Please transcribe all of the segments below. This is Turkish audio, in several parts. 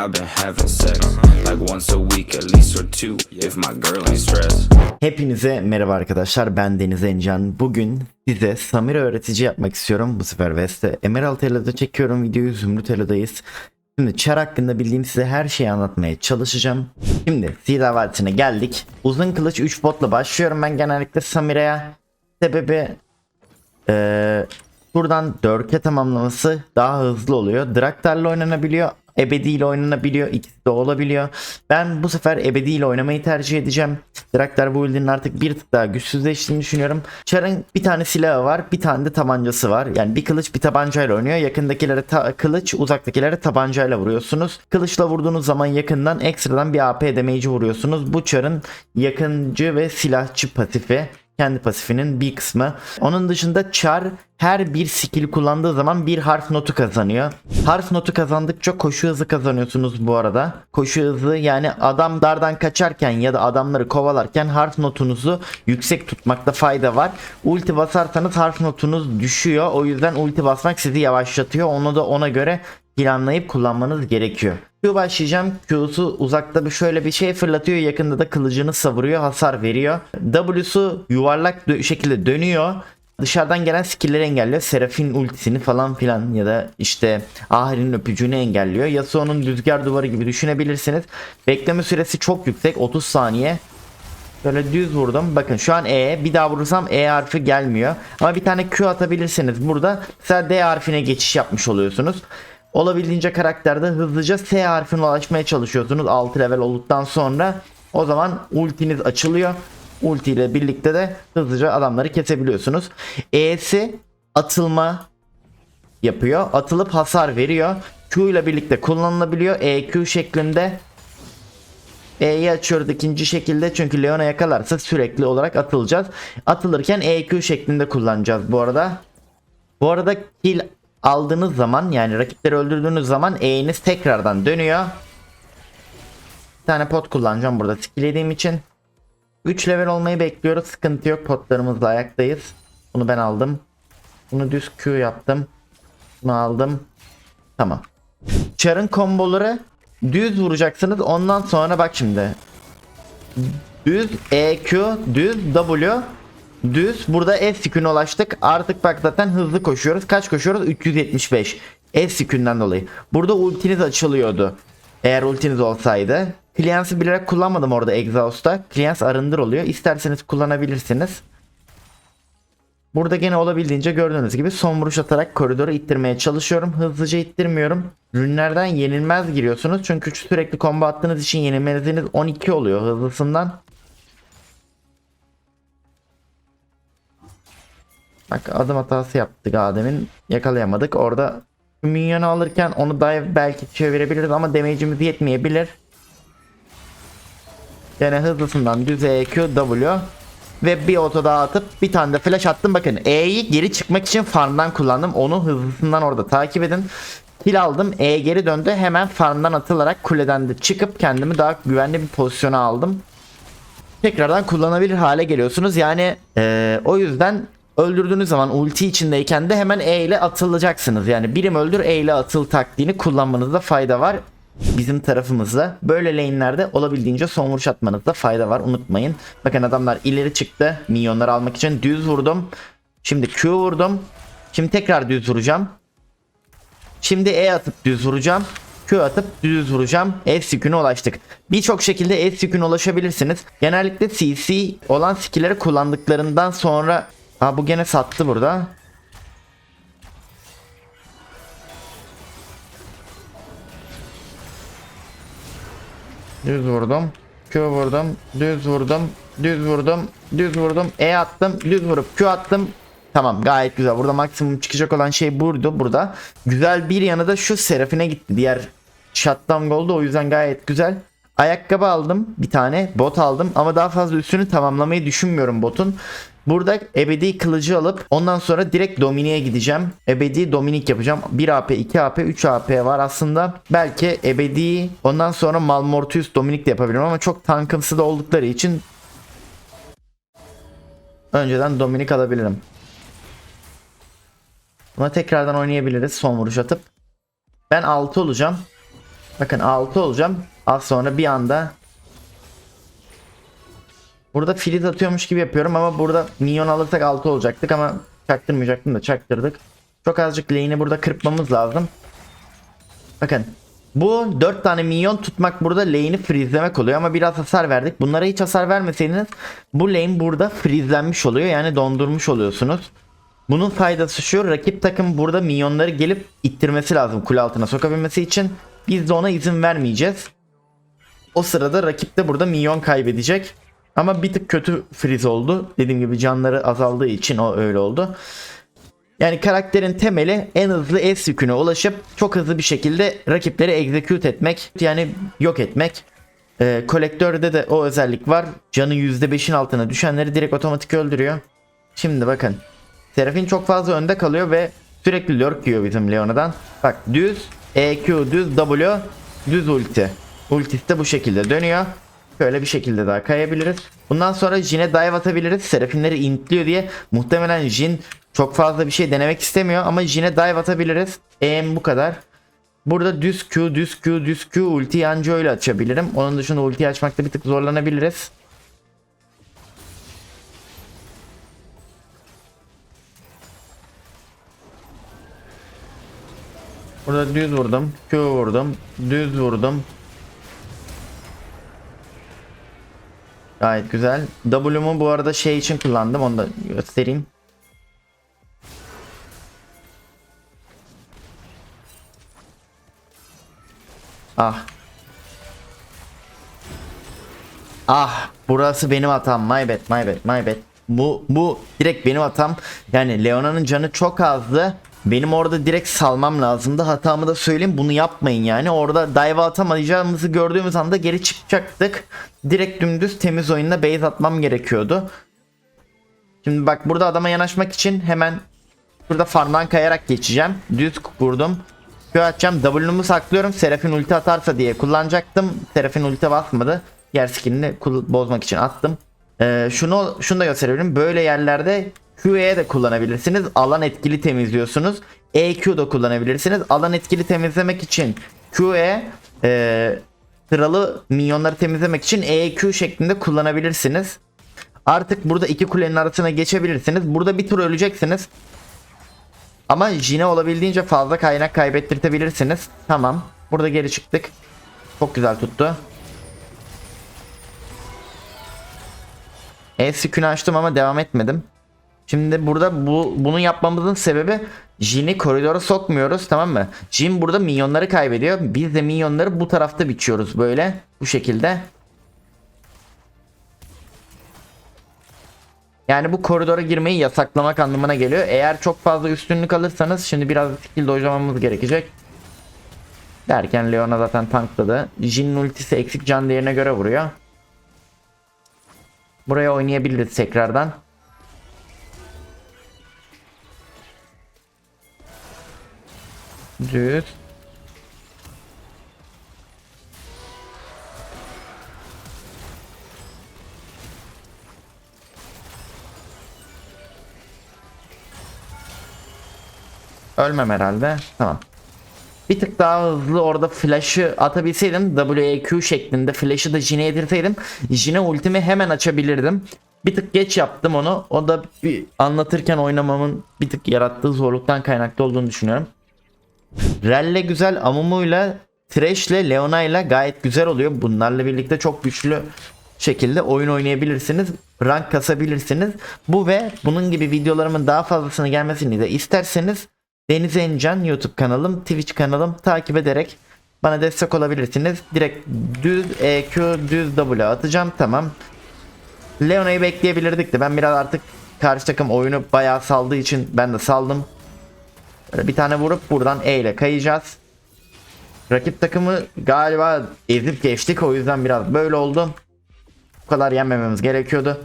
I've been having sex like once a week at least or two if my girl ain't stressed. Hepinize merhaba arkadaşlar ben Deniz Encan. Bugün size Samira öğretici yapmak istiyorum. Bu sefer Veste Emerald Elo'da çekiyorum videoyu Zümrüt Elo'dayız. Şimdi Char hakkında bildiğim size her şeyi anlatmaya çalışacağım. Şimdi Sida Vadisi'ne geldik. Uzun kılıç 3 botla başlıyorum ben genellikle Samira'ya. Sebebi ee, buradan 4'e tamamlaması daha hızlı oluyor. Draktar'la oynanabiliyor. Ebedi ile oynanabiliyor. İkisi de olabiliyor. Ben bu sefer Ebedi ile oynamayı tercih edeceğim. Draktar bu build'in artık bir tık daha güçsüzleştiğini düşünüyorum. Char'ın bir tane silahı var. Bir tane de tabancası var. Yani bir kılıç bir tabancayla oynuyor. Yakındakilere ta- kılıç uzaktakilere tabancayla vuruyorsunuz. Kılıçla vurduğunuz zaman yakından ekstradan bir AP damage'i vuruyorsunuz. Bu Char'ın yakıncı ve silahçı pasifi kendi pasifinin bir kısmı. Onun dışında Char her bir skill kullandığı zaman bir harf notu kazanıyor. Harf notu kazandıkça koşu hızı kazanıyorsunuz bu arada. Koşu hızı yani adam dardan kaçarken ya da adamları kovalarken harf notunuzu yüksek tutmakta fayda var. Ulti basarsanız harf notunuz düşüyor. O yüzden ulti basmak sizi yavaşlatıyor. Onu da ona göre planlayıp kullanmanız gerekiyor. Q başlayacağım. Q'su uzakta bir şöyle bir şey fırlatıyor. Yakında da kılıcını savuruyor. Hasar veriyor. W'su yuvarlak şekilde dönüyor. Dışarıdan gelen skill'leri engelliyor. Serafin ultisini falan filan ya da işte Ahri'nin öpücüğünü engelliyor. Yasuo'nun rüzgar duvarı gibi düşünebilirsiniz. Bekleme süresi çok yüksek. 30 saniye. Böyle düz vurdum. Bakın şu an E. Bir daha vurursam E harfi gelmiyor. Ama bir tane Q atabilirsiniz. Burada mesela D harfine geçiş yapmış oluyorsunuz. Olabildiğince karakterde hızlıca S harfine ulaşmaya çalışıyorsunuz 6 level olduktan sonra. O zaman ultiniz açılıyor. Ulti ile birlikte de hızlıca adamları kesebiliyorsunuz. E'si atılma yapıyor. Atılıp hasar veriyor. Q ile birlikte kullanılabiliyor. EQ şeklinde E'yi açıyoruz ikinci şekilde çünkü Leon'a yakalarsa sürekli olarak atılacağız. Atılırken EQ şeklinde kullanacağız bu arada. Bu arada kill aldığınız zaman yani rakipleri öldürdüğünüz zaman E'niz tekrardan dönüyor. Bir tane pot kullanacağım burada skill yediğim için. 3 level olmayı bekliyoruz. Sıkıntı yok. Potlarımızla ayaktayız. Bunu ben aldım. Bunu düz Q yaptım. Bunu aldım. Tamam. Char'ın komboları düz vuracaksınız. Ondan sonra bak şimdi. Düz EQ, düz W, düz. Burada F skill'ine ulaştık. Artık bak zaten hızlı koşuyoruz. Kaç koşuyoruz? 375. F skill'inden dolayı. Burada ultiniz açılıyordu. Eğer ultiniz olsaydı. Clients'i bilerek kullanmadım orada Exhaust'ta. Clients arındır oluyor. İsterseniz kullanabilirsiniz. Burada gene olabildiğince gördüğünüz gibi son vuruş atarak koridoru ittirmeye çalışıyorum. Hızlıca ittirmiyorum. Rünlerden yenilmez giriyorsunuz. Çünkü sürekli combo attığınız için yenilmeziniz 12 oluyor hızlısından. Bak adım hatası yaptık Adem'in. Yakalayamadık. Orada minyonu alırken onu da belki çevirebiliriz ama damage'imiz yetmeyebilir. Gene hızlısından düz EQ W ve bir oto daha atıp bir tane de flash attım. Bakın E'yi geri çıkmak için farmdan kullandım. Onu hızlısından orada takip edin. Kill aldım. E geri döndü. Hemen farmdan atılarak kuleden de çıkıp kendimi daha güvenli bir pozisyona aldım. Tekrardan kullanabilir hale geliyorsunuz. Yani eee, o yüzden öldürdüğünüz zaman ulti içindeyken de hemen E ile atılacaksınız. Yani birim öldür E ile atıl taktiğini kullanmanızda fayda var. Bizim tarafımızda böyle lane'lerde olabildiğince son vuruş atmanızda fayda var unutmayın. Bakın adamlar ileri çıktı minyonları almak için düz vurdum. Şimdi Q vurdum. Şimdi tekrar düz vuracağım. Şimdi E atıp düz vuracağım. Q atıp düz vuracağım. F skill'ine ulaştık. Birçok şekilde F skill'ine ulaşabilirsiniz. Genellikle CC olan skill'leri kullandıklarından sonra... Ha bu gene sattı burada. Düz vurdum. Q vurdum. Düz vurdum. Düz vurdum. Düz vurdum. E attım. Düz vurup Q attım. Tamam gayet güzel. Burada maksimum çıkacak olan şey buydu burada. Güzel bir yanı da şu Serafine gitti. Diğer shutdown goldu o yüzden gayet güzel. Ayakkabı aldım bir tane. Bot aldım ama daha fazla üstünü tamamlamayı düşünmüyorum botun. Burada ebedi kılıcı alıp ondan sonra direkt Dominik'e gideceğim. Ebedi Dominik yapacağım. 1 AP, 2 AP, 3 AP var aslında. Belki ebedi ondan sonra Malmortius Dominik de yapabilirim ama çok tankımsı da oldukları için önceden Dominik alabilirim. Buna tekrardan oynayabiliriz son vuruş atıp. Ben 6 olacağım. Bakın 6 olacağım. Az sonra bir anda Burada filiz atıyormuş gibi yapıyorum ama burada minyon alırsak 6 olacaktık ama çaktırmayacaktım da çaktırdık. Çok azıcık lane'i burada kırpmamız lazım. Bakın bu 4 tane minyon tutmak burada lane'i freezelemek oluyor ama biraz hasar verdik. Bunlara hiç hasar vermeseydiniz bu lane burada freezelenmiş oluyor yani dondurmuş oluyorsunuz. Bunun faydası şu rakip takım burada minyonları gelip ittirmesi lazım kule altına sokabilmesi için. Biz de ona izin vermeyeceğiz. O sırada rakip de burada minyon kaybedecek. Ama bir tık kötü freeze oldu. Dediğim gibi canları azaldığı için o öyle oldu. Yani karakterin temeli en hızlı S yüküne ulaşıp çok hızlı bir şekilde rakipleri execute etmek. Yani yok etmek. Ee, kolektörde de o özellik var. Canı %5'in altına düşenleri direkt otomatik öldürüyor. Şimdi bakın. Serafin çok fazla önde kalıyor ve sürekli lurk yiyor bizim Leona'dan. Bak düz EQ düz W düz ulti. Ultisi de bu şekilde dönüyor. Şöyle bir şekilde daha kayabiliriz. Bundan sonra Jin'e dive atabiliriz. Serafinleri intliyor diye muhtemelen Jin çok fazla bir şey denemek istemiyor ama Jin'e dive atabiliriz. EM bu kadar. Burada düz Q, düz Q, düz Q ulti yancı öyle açabilirim. Onun dışında ulti açmakta bir tık zorlanabiliriz. Burada düz vurdum, Q vurdum, düz vurdum. Gayet güzel. W'mu bu arada şey için kullandım. Onu da göstereyim. Ah. Ah. Burası benim hatam. My bad, my bad, my bad. Bu, bu direkt benim hatam. Yani Leona'nın canı çok azdı. Benim orada direkt salmam lazımdı. Hatamı da söyleyeyim. Bunu yapmayın yani. Orada dive atamayacağımızı gördüğümüz anda geri çıkacaktık. Direkt dümdüz temiz oyunda base atmam gerekiyordu. Şimdi bak burada adama yanaşmak için hemen burada farmdan kayarak geçeceğim. Düz vurdum. Q atacağım. W'numu saklıyorum. Serafin ulti atarsa diye kullanacaktım. Serafin ulti basmadı. Yer skinini bozmak için attım. Ee, şunu şunu da gösterebilirim. Böyle yerlerde QE de kullanabilirsiniz. Alan etkili temizliyorsunuz. EQ da kullanabilirsiniz. Alan etkili temizlemek için QE e, sıralı minyonları temizlemek için EQ şeklinde kullanabilirsiniz. Artık burada iki kulenin arasına geçebilirsiniz. Burada bir tur öleceksiniz. Ama Jine olabildiğince fazla kaynak kaybettirtebilirsiniz. Tamam. Burada geri çıktık. Çok güzel tuttu. E skill'ünü açtım ama devam etmedim. Şimdi burada bu bunu yapmamızın sebebi Jin'i koridora sokmuyoruz tamam mı? Jin burada minyonları kaybediyor. Biz de minyonları bu tarafta biçiyoruz böyle bu şekilde. Yani bu koridora girmeyi yasaklamak anlamına geliyor. Eğer çok fazla üstünlük alırsanız şimdi biraz skill dojlamamız gerekecek. Derken Leona zaten tankladı. Jin'in ultisi eksik can değerine göre vuruyor. Buraya oynayabiliriz tekrardan. Düz. Ölmem herhalde. Tamam. Bir tık daha hızlı orada flash'ı atabilseydim WAQ şeklinde flash'ı da Jin'e yedirseydim Jin'e ultimi hemen açabilirdim. Bir tık geç yaptım onu. O da bir anlatırken oynamamın bir tık yarattığı zorluktan kaynaklı olduğunu düşünüyorum. Relle güzel Amumu'yla Thresh'le Leona'yla gayet güzel oluyor. Bunlarla birlikte çok güçlü şekilde oyun oynayabilirsiniz. Rank kasabilirsiniz. Bu ve bunun gibi videolarımın daha fazlasını gelmesini de isterseniz Deniz Encan YouTube kanalım, Twitch kanalım takip ederek bana destek olabilirsiniz. Direkt düz EQ düz W atacağım. Tamam. Leona'yı bekleyebilirdik de ben biraz artık karşı takım oyunu bayağı saldığı için ben de saldım. Böyle bir tane vurup buradan E ile kayacağız. Rakip takımı galiba ezip geçtik o yüzden biraz böyle oldu. Bu kadar yenmememiz gerekiyordu.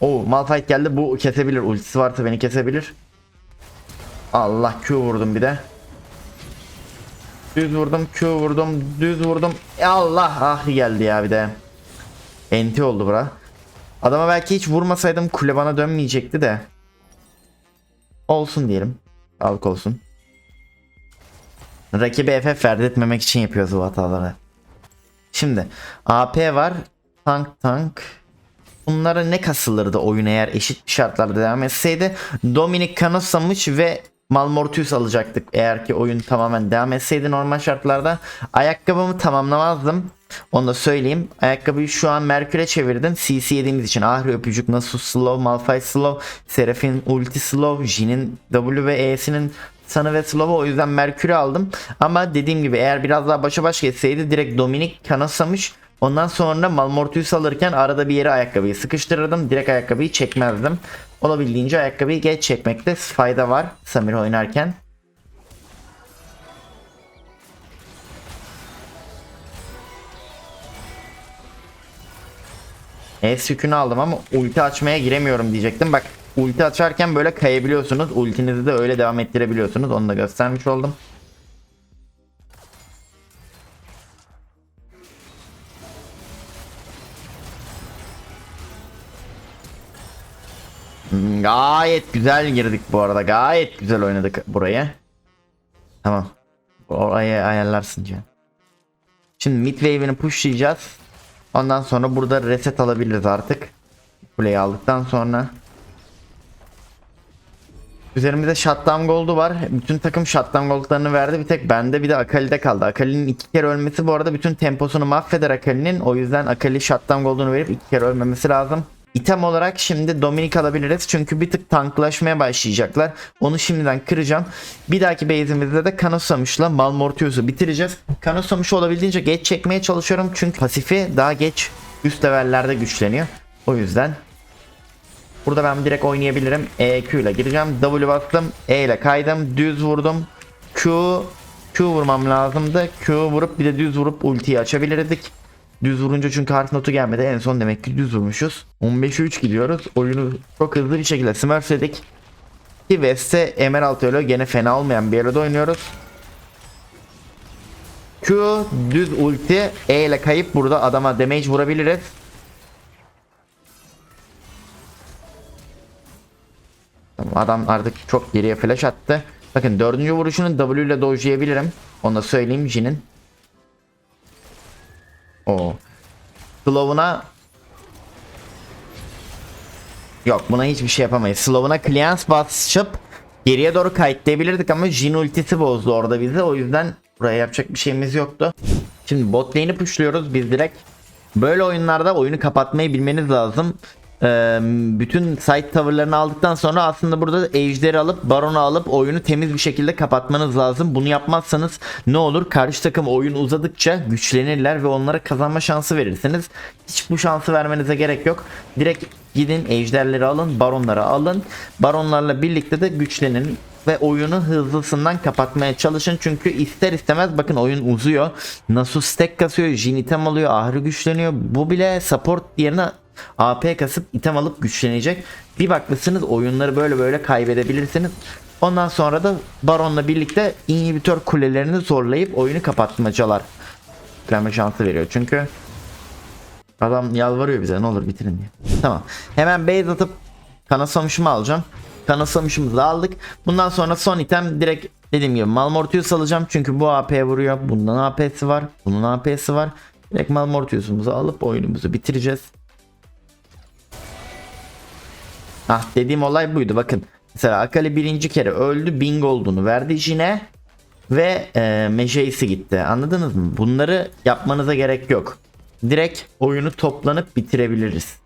Oo Malphite geldi bu kesebilir ultisi varsa beni kesebilir. Allah Q vurdum bir de. Düz vurdum Q vurdum düz vurdum. Ya Allah ah geldi ya bir de. Enti oldu bura. Adama belki hiç vurmasaydım kule bana dönmeyecekti de. Olsun diyelim. Sağlık olsun. Rakibe FF verdirtmemek için yapıyoruz bu hataları. Şimdi AP var. Tank tank. Bunlara ne kasılırdı oyun eğer eşit şartlarda devam etseydi? Dominic Canosamış ve Malmortius alacaktık eğer ki oyun tamamen devam etseydi normal şartlarda. Ayakkabımı tamamlamazdım. Onu da söyleyeyim. Ayakkabıyı şu an Merkür'e çevirdim. CC yediğimiz için Ahri öpücük, Nasus slow, Malphite slow, Seraphine ulti slow, Jin'in W ve E'sinin sana ve Slow'u o yüzden Merkür'ü aldım. Ama dediğim gibi eğer biraz daha başa baş geçseydi direkt Dominic kanasamış. Ondan sonra Malmortius alırken arada bir yere ayakkabıyı sıkıştırırdım. Direkt ayakkabıyı çekmezdim. Olabildiğince ayakkabıyı geç çekmekte fayda var Samir oynarken. S yükünü aldım ama ulti açmaya giremiyorum diyecektim. Bak ulti açarken böyle kayabiliyorsunuz. Ultinizi de öyle devam ettirebiliyorsunuz. Onu da göstermiş oldum. Gayet güzel girdik bu arada. Gayet güzel oynadık buraya. Tamam. Orayı ayarlarsın can. Şimdi mid wave'ini pushlayacağız. Ondan sonra burada reset alabiliriz artık. Kuleyi aldıktan sonra. Üzerimizde shutdown gold'u var. Bütün takım shutdown gold'larını verdi. Bir tek bende bir de Akali'de kaldı. Akali'nin iki kere ölmesi bu arada bütün temposunu mahveder Akali'nin. O yüzden Akali shutdown gold'unu verip iki kere ölmemesi lazım. İtem olarak şimdi Dominic alabiliriz. Çünkü bir tık tanklaşmaya başlayacaklar. Onu şimdiden kıracağım. Bir dahaki base'imizde de Kanosamış'la Malmortius'u bitireceğiz. Kanosamış'ı olabildiğince geç çekmeye çalışıyorum. Çünkü pasifi daha geç üst levellerde güçleniyor. O yüzden Burada ben direkt oynayabilirim. EQ ile gireceğim. W bastım. E ile kaydım. Düz vurdum. Q Q vurmam lazımdı. Q vurup bir de düz vurup ultiyi açabilirdik. Düz vurunca çünkü harf notu gelmedi. En son demek ki düz vurmuşuz. 15'e 3 gidiyoruz. Oyunu çok hızlı bir şekilde smurfledik. Ki West'e Emerald Elo gene fena olmayan bir yerde oynuyoruz. Q düz ulti E ile kayıp burada adama damage vurabiliriz. Adam artık çok geriye flash attı. Bakın dördüncü vuruşunu W ile dojlayabilirim. Onu da söyleyeyim Jin'in. O. Slow'una Yok buna hiçbir şey yapamayız. Slow'una clearance basıp geriye doğru kayıtlayabilirdik ama Jin ultisi bozdu orada bizi. O yüzden buraya yapacak bir şeyimiz yoktu. Şimdi bot lane'i pushluyoruz biz direkt. Böyle oyunlarda oyunu kapatmayı bilmeniz lazım. Bütün site tavırlarını aldıktan sonra aslında burada ejderi alıp baronu alıp oyunu temiz bir şekilde kapatmanız lazım. Bunu yapmazsanız ne olur? Karşı takım oyun uzadıkça güçlenirler ve onlara kazanma şansı verirsiniz. Hiç bu şansı vermenize gerek yok. Direkt gidin ejderleri alın, baronları alın. Baronlarla birlikte de güçlenin ve oyunu hızlısından kapatmaya çalışın. Çünkü ister istemez bakın oyun uzuyor. Nasus stack kasıyor, Jin item alıyor, Ahri güçleniyor. Bu bile support yerine AP kasıp item alıp güçlenecek. Bir bakmışsınız oyunları böyle böyle kaybedebilirsiniz. Ondan sonra da Baron'la birlikte inhibitör kulelerini zorlayıp oyunu kapatmacalar. Verme şansı veriyor çünkü. Adam yalvarıyor bize ne olur bitirin diye. Tamam. Hemen base atıp kanasamışımı alacağım. Kanasamışımızı aldık. Bundan sonra son item direkt dediğim gibi Malmortius alacağım. Çünkü bu AP vuruyor. Bundan AP'si var. Bunun AP'si var. Direkt Malmortius'umuzu alıp oyunumuzu bitireceğiz. Ah dediğim olay buydu bakın. Mesela Akali birinci kere öldü Bing olduğunu verdi Jin'e ve e, Mejeis'i gitti. Anladınız mı? Bunları yapmanıza gerek yok. Direkt oyunu toplanıp bitirebiliriz.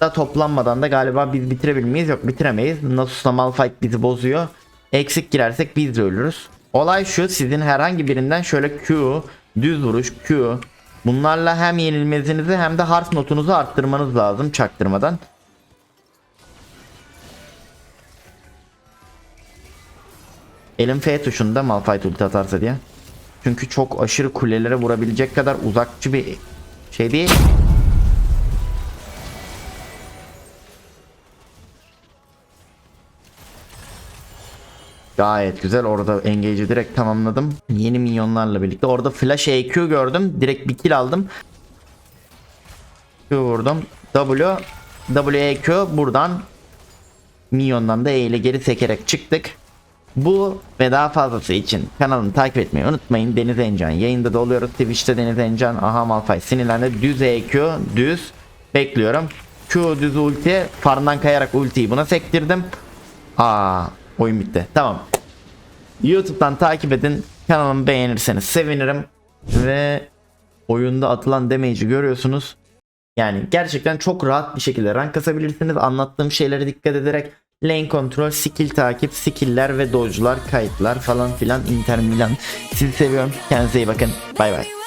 Da toplanmadan da galiba biz bitirebilir miyiz? Yok bitiremeyiz. Nasus'la Malphite bizi bozuyor. Eksik girersek biz de ölürüz. Olay şu sizin herhangi birinden şöyle Q, düz vuruş Q bunlarla hem yenilmezinizi hem de harf notunuzu arttırmanız lazım çaktırmadan. Elim F tuşunda Malphite ulti atarsa diye. Çünkü çok aşırı kulelere vurabilecek kadar uzakçı bir şey değil. Gayet güzel orada engage'i direkt tamamladım. Yeni minyonlarla birlikte. Orada flash EQ gördüm. Direkt bir kill aldım. Q vurdum. W W EQ buradan minyondan da E ile geri sekerek çıktık. Bu ve daha fazlası için kanalımı takip etmeyi unutmayın. Deniz Encan yayında da oluyoruz. Twitch'te Deniz Encan. Aha Malphite sinirlendi. Düz EQ düz. Bekliyorum. Q düz ulti. Farmdan kayarak ultiyi buna sektirdim. Aa oyun bitti. Tamam. YouTube'dan takip edin. Kanalımı beğenirseniz sevinirim. Ve oyunda atılan damage'i görüyorsunuz. Yani gerçekten çok rahat bir şekilde rank kasabilirsiniz. Anlattığım şeylere dikkat ederek lane kontrol, skill takip, skill'ler ve dodge'lar, kayıtlar falan filan Inter Milan. Sizi seviyorum. Kendinize iyi bakın. Bay bay.